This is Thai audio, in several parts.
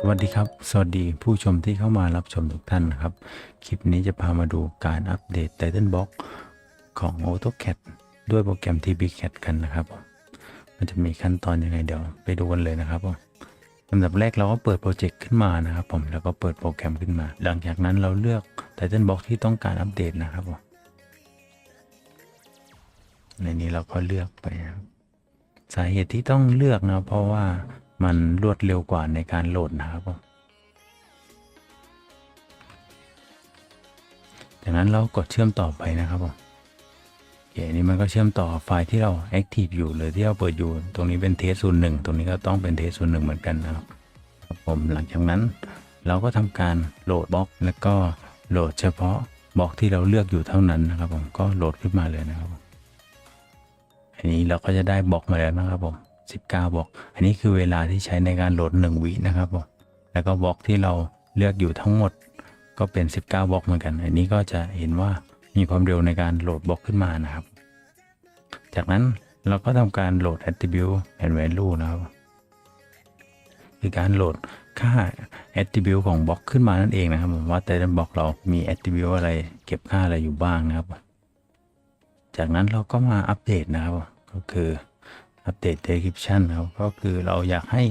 สวัสดีครับ สวัสดีผู้ชมที่เข้ามารับชมทุกท่านนะครับ คลิปนี้จะพามาดูการอัปเดต Titanbox ของ AutoCAD ด้วยโปรแกรม TBCAD กันนะครับ มันจะมีขั้นตอนยังไงเดี๋ยวไปดูกันเลยนะครับผมลำดับแรกเราก็เปิดโปรเจกต์ขึ้นมานะครับผมแล้วก็เปิดโปรแกรมขึ้นมา หลังจากนั้นเราเลือก Titanbox ที่ต้องการอัปเดตนะครับผมในนี้เราก็เลือกไปครับสาเหตุที่ต้องเลือกนะเพราะว่า มันรวดเร็วกว่าในการโหลดนะครับผมจากนั้นเรากดเชื่อมต่อไปนะครับผมโอเคนนี้มันก็เชื่อมต่อไฟล์ที่เรา Active อยู่หรือที่เราเปิดอยู่ ตรงนี้เป็นเทสศูนย์หนึ่งตรงนี้ก็ต้องเป็นเทสศูนย์หนึ่งเหมือนกันนะครับผมหลังจากนั้นเราก็ทำการโหลดบล็อก แล้วก็โหลดเฉพาะบล็อกที่เราเลือกอยู่เท่านั้นนะครับผมก็โหลดขึ้นมาเลยนะครับผมอันนี้เราก็จะได้บล็อกมาแล้วนะครับผม 19บล็อก อันนี้คือเวลาที่ใช้ในการโหลด 1 วินะครับผมแล้วก็บล็อกที่เราเลือกอยู่ทั้งหมด ก็เป็น 19บล็อกเหมือนกัน อันนี้ก็จะเห็นว่ามีความเร็วในการโหลดบล็อกขึ้นมานะครับ จากนั้นเราก็ทำการโหลด attribute and value นะครับคือการโหลดค่า attribute ของบล็อกขึ้นมานั่นเองนะครับว่าแต่ละบล็อกเรามี attribute อะไรเก็บค่าอะไรอยู่บ้างนะครับ จากนั้นเราก็มาอัปเดตนะครับ ก็คือ อัปเดต description นครับก็คือเราอยากให้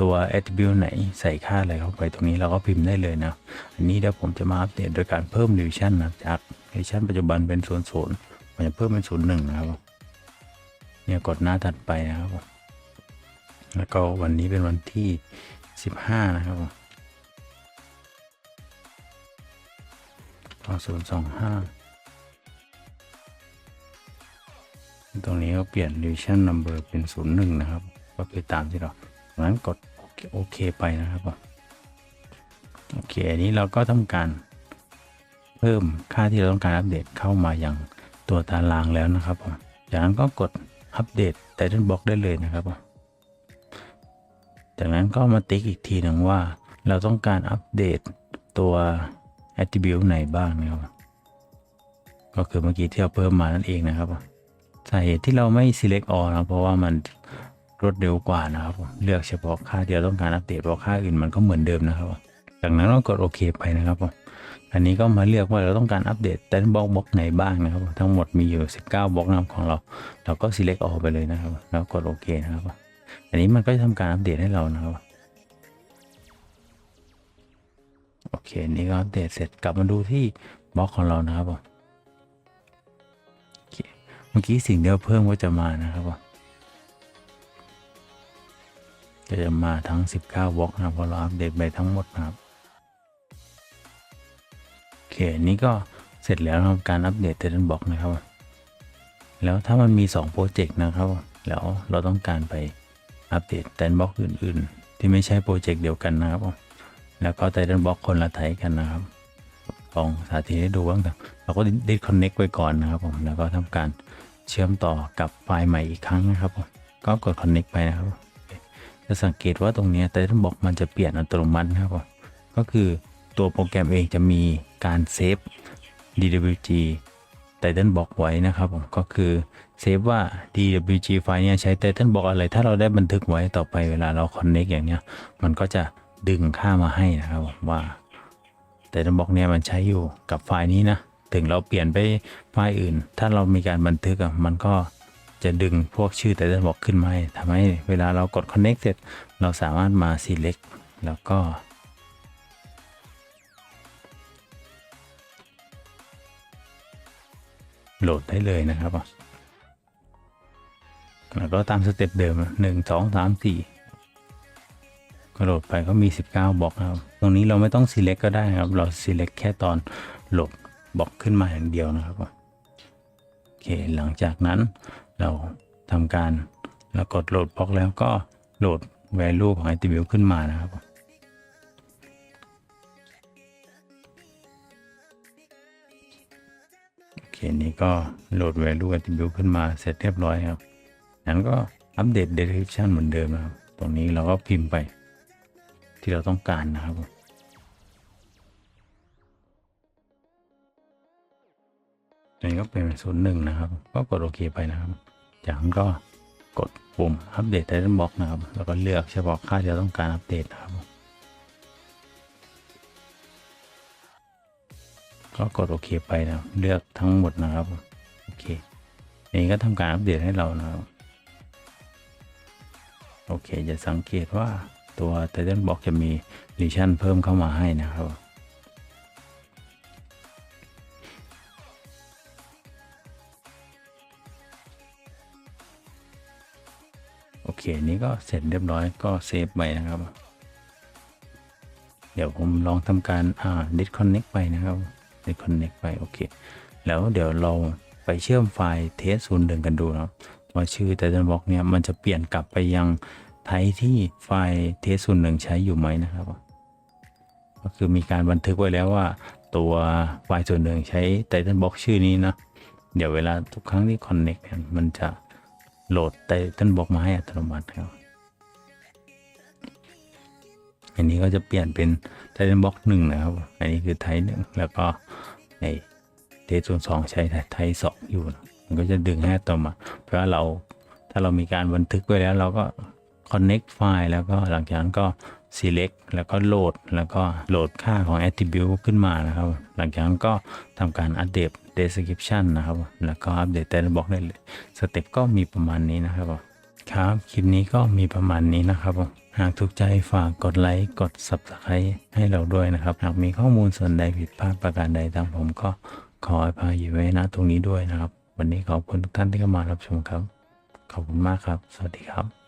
ตัว attribute ไหนใส่ค่าอะไรเข้าไปตรงนี้เราก็พิมพ์ได้เลยนะ อันนี้เดี๋ยวผมจะมาอัปเดตโดยการเพิ่ม revision นะจาก revision ปัจจุบันเป็น0 0ผมจะเพิ่มเป็น0 1นะครับเนี่ยกดหน้าถัดไปนะครับแล้วก็วันนี้เป็นวันที่ 15 นะครับผม2025 ตรงนี้ก็เปลี่ยน division number เป็น 01 นะครับ ก็คือตามที่เราดังนั้นกดโอเคไปนะครับผมโอเคอันนี้เราก็ทำการเพิ่มค่าที่เราต้องการอัปเดตเข้ามาอย่างตัวตารางแล้วนะครับผมจากนั้นก็กดอัปเดต Titan Box ได้เลยนะครับผมจากนั้นก็มาติ๊กอีกทีหนึ่งว่าเราต้องการอัปเดตตัว attribute ไหนบ้างนะครับ ก็คือเมื่อกี้ที่เราเพิ่มมานั่นเองนะครับ สาเหตุที่เราไม่ select all นะเพราะว่ามันรวดเร็วกว่านะครับผมเลือกเฉพาะค่าที่เราต้องการอัปเดตเพราะค่าอื่นมันก็เหมือนเดิมนะครับจากนั้นเรากดโอเคไปนะครับผมอันนี้ก็มาเลือกว่าเราต้องการอัปเดตแต่บล็อกบล็อกไหนบ้างนะครับ ทั้งหมดมีอยู่ 19บล็อกนะครับของเรา เราก็ select all ไปเลยนะครับ แล้วกดโอเคนะครับอันนี้มันก็จะทำการอัปเดตให้เรานะครับโอเคอันนี่ก็อัปเดตเสร็จกลับมาดูที่บล็อกของเรานะครับผม เมื่อกี้สิ่งเดียวเพิ่มก็จะมานะครับผมก็จะมาทั้ง 19บล็อกนะพอเราอัปเดตไปทั้งหมดนะครับโอเคนี่ก็เสร็จแล้วนะครับการอัปเดตเทนบล็อกนะครับ แล้วถ้ามันมี2โปรเจกต์นะครับ แล้วเราต้องการไปอัปเดตเทนบล็อกอื่น ๆ ที่ไม่ใช่โปรเจกต์เดียวกันนะครับ แล้วก็ไทนบล็อกคนละไทยกันนะครับลองสาธิตให้ดูบ้างแต่เราก็ดิสคอนเน็กไว้ก่อนนะครับผมแล้วก็ทำการ เชื่อมต่อกับไฟล์ใหม่อีกครั้งนะครับผมก็กด connect ไปนะครับจะสังเกตว่าตรงนี้แต่ท่านบอกมันจะเปลี่ยนอัตโนมัตินะครับผมก็คือตัวโปรแกรมเองจะมีการเซฟ DWG Titan Box ไว้นะครับผมก็คือเซฟว่า DWG ไฟล์เนี่ยใช้ Titan Box อะไร ถ้าเราได้บันทึกไว้ต่อไปเวลาเรา connect อย่างเนี้ย มันก็จะดึงค่ามาให้นะครับผมว่า Titan Box เนี่ยมันใช้อยู่กับไฟล์นี้นะ ถึงเราเปลี่ยนไปไฟล์อื่น ถ้าเรามีการบันทึกอะมันก็จะดึงพวกชื่อแต่ละบอกขึ้นมาให้ทำให้เวลาเรากด connect เสร็จ เราสามารถมา select แล้วก็ โหลดได้เลยนะครับ แล้วก็ตามสเต็ปเดิมหนึ่งสองสามสี่ก็โหลดไปก็มี 19บล็อกครับ ตรงนี้เราไม่ต้อง select ก็ได้ครับ เรา select แค่ตอนโหลด บล็อกขึ้นมาอย่างเดียวนะครับโอเคหลังจากนั้นเราทำการเรากดโหลดบล็อกแล้วก็โหลด value ของ attribute ขึ้นมานะครับโอเคนี้ก็โหลด value attribute ขึ้นมาเสร็จเรียบร้อยครับนั้นก็อัปเดต description เหมือนเดิมนะครับ ตรงนี้เราก็พิมพ์ไปที่เราต้องการนะครับ ตัวนี้ก็เป็นศูนย์หนึ่งนะครับ ก็กดโอเคไปนะครับ จากนั้นก็กดปุ่มอัปเดตไทเทนบล็อกนะครับ แล้วก็เลือกเฉพาะค่าที่เราต้องการอัปเดตครับ ก็กดโอเคไปนะเลือกทั้งหมดนะครับ โอเค นี้ก็ทำการอัปเดตให้เรานะครับ โอเค จะสังเกตว่าตัวไทเทนบล็อกจะมีลิชั่นเพิ่มเข้ามาให้นะครับ โอเค นี้ก็เสร็จเรียบร้อยก็เซฟไปนะครับ เดี๋ยวผมลองทำการอ่า disconnect ไปนะครับ disconnect ไป โอเค แล้วเดี๋ยวเราไปเชื่อมไฟล์เทสศูนย์หนึ่งกันดูนะครับว่าชื่อ Titan Box เนี่ย มันจะเปลี่ยนกลับไปยังไทยที่ไฟล์เทสศูนย์หนึ่งใช้อยู่ไหมนะครับ ก็คือมีการบันทึกไว้แล้วว่า ตัวไฟล์ส่วนหนึ่งใช้ Titan Box ชื่อนี้นะ เดี๋ยวเวลาทุกครั้งที่ Connect เนี่ยมันจะ โหลดแต่ท่านบอกมาให้อัตโนมัติครับ อันนี้ก็จะเปลี่ยนเป็นไททันบล็อกหนึ่งนะครับ อันนี้คือไทยหนึ่งแล้วก็ในเทสส่วนสองใช้ไทยสองอยู่นะมันก็จะดึงให้อัตโนมัติเพราะว่าเราถ้าเรามีการบันทึกไว้แล้วเราก็ connect ไฟล์แล้วก็หลังจากนั้นก็ select แล้วก็โหลด แล้วก็โหลดค่าของ attribute ขึ้นมานะครับ หลังจากนั้นก็ทำการอัปเดต description นะครับ แล้วก็อัปเดต Titan Box ได้เลย สเต็ปก็มีประมาณนี้นะครับครับ คลิปนี้ก็มีประมาณนี้นะครับ หากถูกใจฝากกดไลค์ กด Subscribe ให้เราด้วยนะครับ หากมีข้อมูลส่วนใดผิดพลาดประการใดทางผมก็ขออภัยไว้ณตรงนี้ด้วยนะครับ วันนี้ขอบคุณทุกท่านที่เข้ามารับชมครับ ขอบคุณมากครับ สวัสดีครับ